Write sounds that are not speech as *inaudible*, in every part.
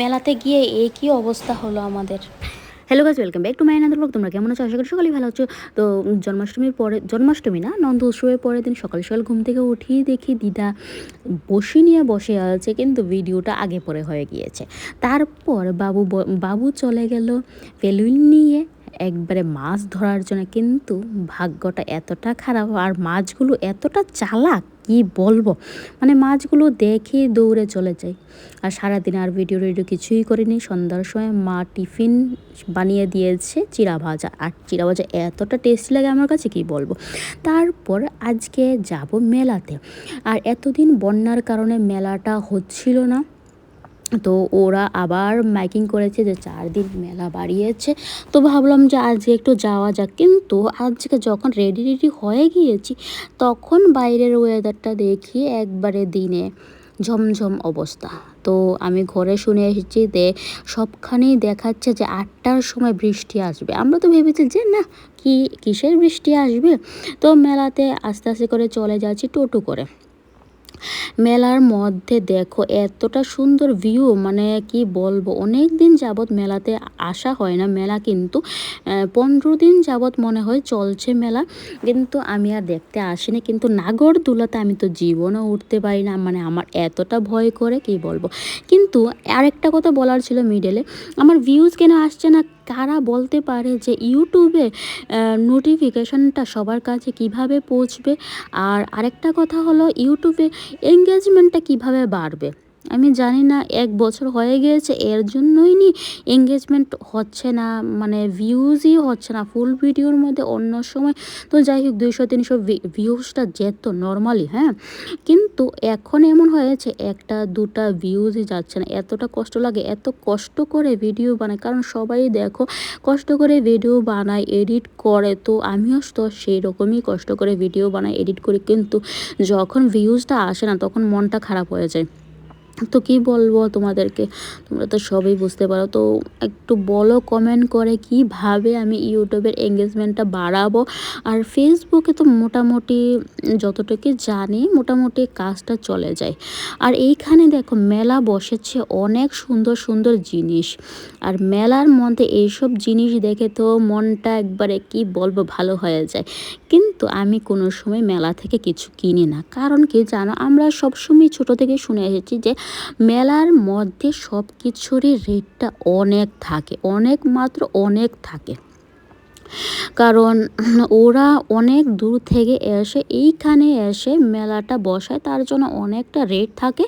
মেলাতে গিয়ে এই কী অবস্থা হলো আমাদের? Hello guys welcome back to my Ananda blog তোমরা কেমন আছো? আশা করি সকালে ভালো আছো। তো জন্মাষ্টমীর পরে জন্মাষ্টমী না, নন্দ উৎসবের পরের দিন সকাল সকাল ঘুম থেকে উঠি দেখি দিদা বসে নিয়ে বসে আছে, কিন্তু ভিডিওটা আগে পরে হয়ে গিয়েছে। তারপর বাবু বাবু চলে গেল বেলুন নিয়ে। একবারে মাছ ধরার জন্য, কিন্তু ভাগ্যটা এতটা খারাপ আর মাছগুলো এতটা চালাক, কি বলব? মানে মাছগুলো দেখে দৌড়ে চলে যায় আর সারাদিন আর ভিডিও রেডিও কিছুই করিনি। সন্ধ্যার সময় মা টিফিন বানিয়ে দিয়েছে চিড়া ভাজা। আর চিড়া ভাজা এতটা টেস্টি লাগে আমার কাছে, কি বলব? তারপর আজকে যাব মেলাতে। আর এতদিন বন্যার কারণে মেলাটা হচ্ছিল না। তো ওরা আবার মাইকিং করেছে যে চার দিন মেলা বাড়িয়েছে। তো ভাবলাম যে আজকে একটু যাওয়া যাক। কিন্তু আজকে যখন রেডি রেডি হয়ে গিয়েছি, তখন বাইরের ওয়েদারটা দেখি একবারে দিনে ঝমঝম অবস্থা। তো আমি ঘরে শুনে এসেছি যে সবখানেই দেখাচ্ছে যে আটটার সময় বৃষ্টি আসবে। আমরা তো ভেবেছি যে না, কি, কিসের বৃষ্টি আসবে? তো মেলাতে আস্তে আস্তে করে চলে যাচ্ছি টোটো করে। মেলার মধ্যে দেখো, এতটা সুন্দর ভিউ মানে কি বলব অনেক দিন যাবৎ মেলাতে আসা হয় না, মেলা কিন্তু পনেরো দিন যাবৎ মনে হয় চলছে মেলা, কিন্তু আমি আর দেখতে আসিনি, কিন্তু নাগরদোলাতে আমি তো জীবনও উঠতে পারি না মানে আমার এতটা ভয় করে, কি বলব। কিন্তু আরেকটা কথা বলার ছিল মিডলে আমার ভিউজ কেন আসছে না কারা বলতে পারে যে ইউটিউবে নোটিফিকেশনটা সবার কাছে কীভাবে পৌঁছবে? আর আরেকটা কথা হলো ইউটিউবে এঙ্গেজমেন্টটা কীভাবে বাড়বে? আমি জানি না, এক বছর হয়ে গিয়েছে, এর জন্যই নি এঙ্গেজমেন্ট হচ্ছে না মানে ভিউজই হচ্ছে না ফুল ভিডিওর মধ্যে অন্য সময়। তো যাই হোক, দুইশো, তিনশো ভিউজটা যেত নর্মালি হ্যাঁ? কিন্তু এখন এমন হয়েছে, একটা, দুটা ভিউজই যাচ্ছে না। এতটা কষ্ট লাগে, এত কষ্ট করে ভিডিও বানায়। কারণ সবাই দেখো, কষ্ট করে ভিডিও বানায় এডিট করে। তো আমিও তো সেই রকমই কষ্ট করে ভিডিও বানাই এডিট করি। কিন্তু যখন ভিউজটা আসে না, তখন মনটা খারাপ হয়ে যায়। তো কি বলব তোমাদেরকে? তোমরা তো সবই বুঝতে পারো। তো একটু বলো কমেন্ট করে কীভাবে আমি ইউটিউবের এঙ্গেজমেন্টটা বাড়াবো? আর ফেসবুকে তো মোটামুটি যতটুকু জানি, মোটামুটি কাজটা চলে যায়। আর এইখানে দেখো, মেলা বসেছে অনেক সুন্দর সুন্দর জিনিস। আর মেলার মধ্যে এইসব জিনিস দেখে তো মনটা একবারে কি বলব, ভালো হয়ে যায়। কিন্তু আমি কোনো সময় মেলা থেকে কিছু কিনি না। কারণ কি জানো, আমরা সবসময় ছোট থেকে শুনে এসেছি যে মেলার মধ্যে সব কিছুরই রেটটা অনেক থাকে অনেক মাত্র অনেক থাকে। কারণ ওরা অনেক দূর থেকে এসে, এইখানে এসে মেলাটা বসায়, তার জন্য অনেকটা রেট থাকে।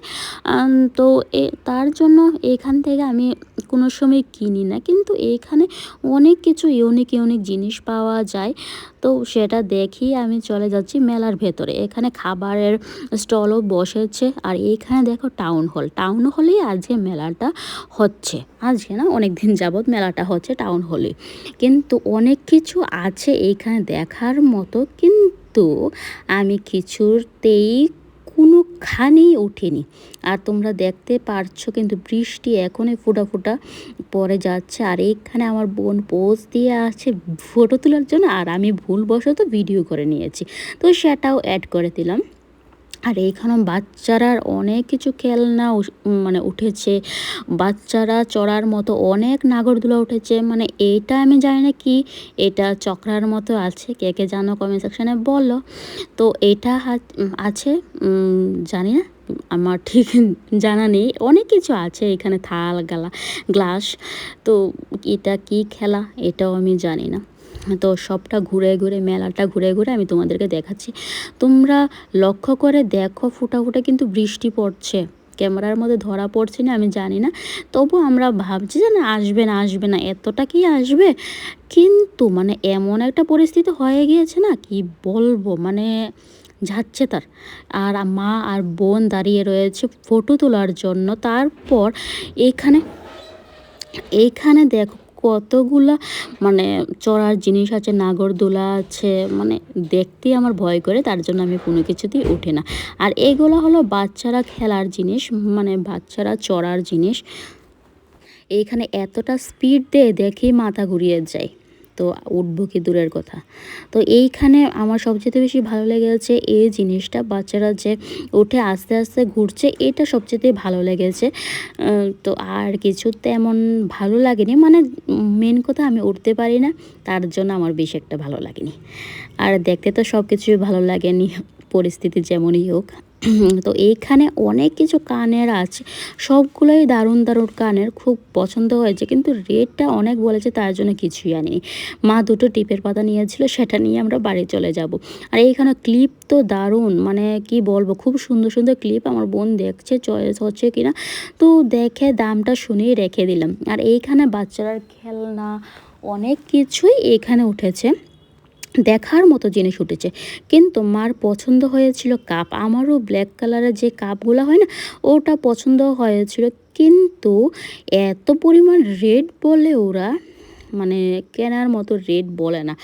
তো এ, তার জন্য এখান থেকে আমি কোনো সময় কিনি না। কিন্তু এইখানে অনেক কিছু ইউনিক ইউনিক জিনিস পাওয়া যায়। তো সেটা দেখি আমি চলে যাচ্ছি মেলার ভেতরে। এখানে খাবারের স্টলও বসেছে। আর এইখানে দেখো টাউন হল টাউন হলেই আজকে মেলাটা হচ্ছে। আজকে না অনেক দিন যাবৎ মেলাটা হচ্ছে টাউন হলে কিন্তু অনেক কিছু আছে এখানে দেখার মতো, কিন্তু আমি কিছুতেই কোনোখানেই উঠিনি। আর তোমরা দেখতে পারছ কিন্তু বৃষ্টি এখনই ফোটা ফোটা পরে যাচ্ছে। আর এখানে আমার বোন পোজ দিয়ে আছে ফটো তোলার জন্য, আর আমি ভুলবশত ভিডিও করে নিয়েছি। তো সেটাও অ্যাড করে দিলাম। আর এইখানে বাচ্চারা অনেক কিছু খেলনা মানে উঠেছে। বাচ্চারা চড়ার মতো অনেক নাগরদোলা উঠেছে। মানে এইটা আমি জানি না কি, এটা চক্রার মতো আছে। কে কে জানো কমেন্ট সেকশানে বলো। তো এটা আছে জানি না, আমার ঠিক জানা নেই। অনেক কিছু আছে এখানে থাল, গালা, গ্লাস। তো এটা কি খেলা? এটাও আমি জানি না। তো সবটা ঘুরে ঘুরে, মেলাটা ঘুরে ঘুরে আমি তোমাদেরকে দেখাচ্ছি। তোমরা লক্ষ্য করে দেখো ফুটা ফুটা কিন্তু বৃষ্টি পড়ছে। ক্যামেরার মধ্যে ধরা পড়ছে না, আমি জানি না। তবু আমরা ভাবছি যে না, আসবে না আসবে না, এতটা কি আসবে? কিন্তু মানে এমন একটা পরিস্থিতি হয়ে গিয়েছে না, কি বলব? মানে যাচ্ছে তার। আর মা আর বোন দাঁড়িয়ে রয়েছে ফটো তোলার জন্য। তারপর এখানে এইখানে দেখো কতগুলা মানে চড়ার জিনিস আছে, নাগরদোলা আছে মানে দেখতে আমার ভয় করে, তার জন্য আমি কোনো কিছুতেই উঠে না। আর এগুলো হলো বাচ্চারা খেলার জিনিস মানে বাচ্চারা চড়ার জিনিস। এইখানে এতটা স্পিড দিয়ে দেখেই মাথা ঘুরিয়ে যায়। তো উঠবো কি দূরের কথা। তো এইখানে আমার সবচেয়ে বেশি ভালো লেগেছে এই জিনিসটা, বাচ্চারা যে উঠে আস্তে আস্তে ঘুরছে, এটা সবচেয়ে ভালো লেগেছে। তো আর কিছু তেমন ভালো লাগেনি মানে মেন কথা আমি উঠতে পারি না, তার জন্য আমার বেশি একটা ভালো লাগেনি। আর দেখতে তো সব কিছুই ভালো লাগেনি, পরিস্থিতি যেমনই হোক। *clears throat* তো এইখানে অনেক কিছু কানের আছে। সবগুলোই দারুণ দারুণ কানের, খুব পছন্দ হয়েছে। কিন্তু রেটটা অনেক বলেছে, তার জন্য কিছুই আনিনি মা দুটো টিপের পাতা নিয়েছিল, সেটা নিয়ে আমরা বাড়ি চলে যাব। আর এইখানে ক্লিপ তো দারুণ মানে কি বলব, খুব সুন্দর সুন্দর ক্লিপ, আমার বোন দেখছে, চয়েস হচ্ছে কিনা। তো দেখে দামটা শুনেই রেখে দিলাম। আর এইখানে বাচ্চারা খেলনা, অনেক কিছুই এখানে উঠেছে। দেখার মতো জিনিস উঠেছে। কিন্তু মার পছন্দ হয়েছিল কাপ। আমারও ব্ল্যাক কালারের যে কাপগুলো হয় না, ওটা পছন্দ হয়েছিল। কিন্তু এত পরিমাণ রেড বলে ওরা মানে কেনার মতো রেড বলে না।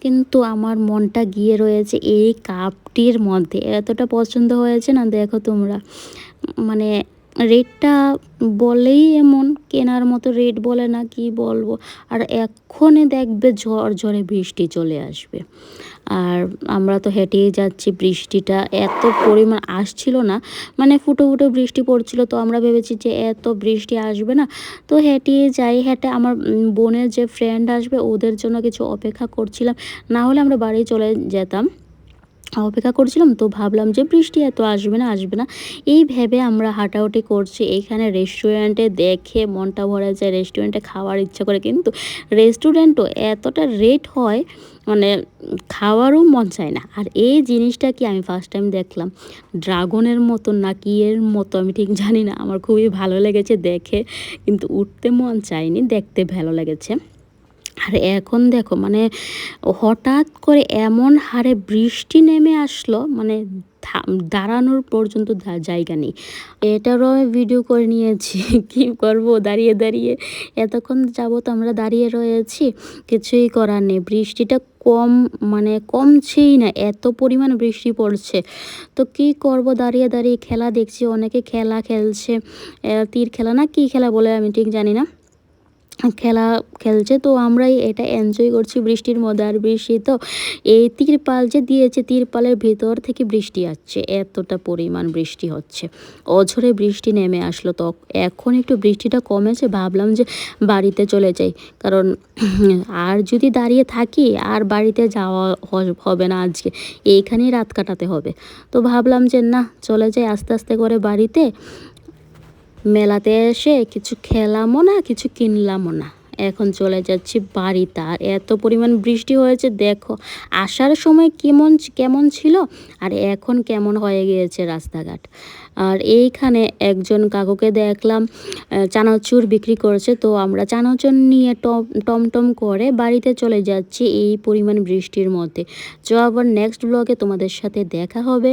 কিন্তু আমার মনটা গিয়ে রয়েছে এই কাপটির মধ্যে। এতটা পছন্দ হয়েছে না, দেখো তোমরা। মানে রেটটা বলেই এমন, কেনার মতো রেট বলে না কি বলব। আর এক্ষণে দেখবে ঝড় ঝড়ে বৃষ্টি চলে আসবে। আর আমরা তো হেঁটেই যাচ্ছি, বৃষ্টিটা এত পরিমাণ আসছিল না। মানে ফুটো ফুটো বৃষ্টি পড়ছিল তো আমরা ভেবেছি যে এত বৃষ্টি আসবে না। তো হেঁটেই যাই, হেঁটে আমার বোনের যে ফ্রেন্ড আসবে, ওদের জন্য কিছু অপেক্ষা করছিলাম। না হলে আমরা বাড়ি চলে যেতাম। অপেক্ষা করছিলাম, তো ভাবলাম যে বৃষ্টি এত আসবে না আসবে না। এই ভেবে আমরা হাঁটাহুটি করছি এইখানে রেস্টুরেন্টে দেখে মনটা ভরে যায় রেস্টুরেন্টে খাওয়ার ইচ্ছা করে। কিন্তু রেস্টুরেন্টও এতটা রেট হয় মানে খাওয়ারও মন চায় না। আর এই জিনিসটা কি আমি ফার্স্ট টাইম দেখলাম? ড্রাগনের মতো না কি এর মতো আমি ঠিক জানি না। আমার খুবই ভালো লেগেছে দেখে, কিন্তু উঠতে মন চায়নি, দেখতে ভালো লেগেছে। আর এখন দেখো মানে হঠাৎ করে এমন হারে বৃষ্টি নেমে আসলো মানে দাঁড়ানোর পর্যন্ত জায়গা নেই। এটারও ভিডিও করে নিয়েছি, *laughs* কি করব? দাঁড়িয়ে দাঁড়িয়ে। এতক্ষণ যাবত আমরা দাঁড়িয়ে রয়েছি, কিছুই করার নেই। বৃষ্টিটা কম মানে কমছেই না, এত পরিমাণ বৃষ্টি পড়ছে। তো কি করব? দাঁড়িয়ে দাঁড়িয়ে খেলা দেখছি, অনেকে খেলা খেলছে। তীর খেলা না, কি খেলা বলে আমি ঠিক জানি না। খেলা খেলছে, তো আমরাই এটা এনজয় করছি বৃষ্টির মধ্যে। আর বৃষ্টি তো এই তিরপাল যে দিয়েছে, তিরপালের ভিতর থেকে বৃষ্টি আসছে, এতটা পরিমাণ বৃষ্টি হচ্ছে। অঝরে বৃষ্টি নেমে আসলো তো, এখন একটু বৃষ্টিটা কমেছে, ভাবলাম যে বাড়িতে চলে যাই। কারণ আর যদি দাঁড়িয়ে থাকি, আর বাড়িতে যাওয়া হবে না আজকে, এইখানেই রাত কাটাতে হবে। তো ভাবলাম যে না, চলে যাই আস্তে আস্তে করে বাড়িতে। মেলাতে এসে কিছু খেলামও না, কিছু কিনলামও না। এখন চলে যাচ্ছি বাড়িতে। আর এত পরিমাণ বৃষ্টি হয়েছে, দেখো, আসার সময় কেমন কেমন ছিল, আর এখন কেমন হয়ে গিয়েছে রাস্তাঘাট। আর এইখানে একজন কাকুকে দেখলাম চানাচুর বিক্রি করছে। তো আমরা চানাচুর নিয়ে টম, টমটম করে বাড়িতে চলে যাচ্ছি এই পরিমাণ বৃষ্টির মধ্যে। তো আবার নেক্সট ব্লগে তোমাদের সাথে দেখা হবে।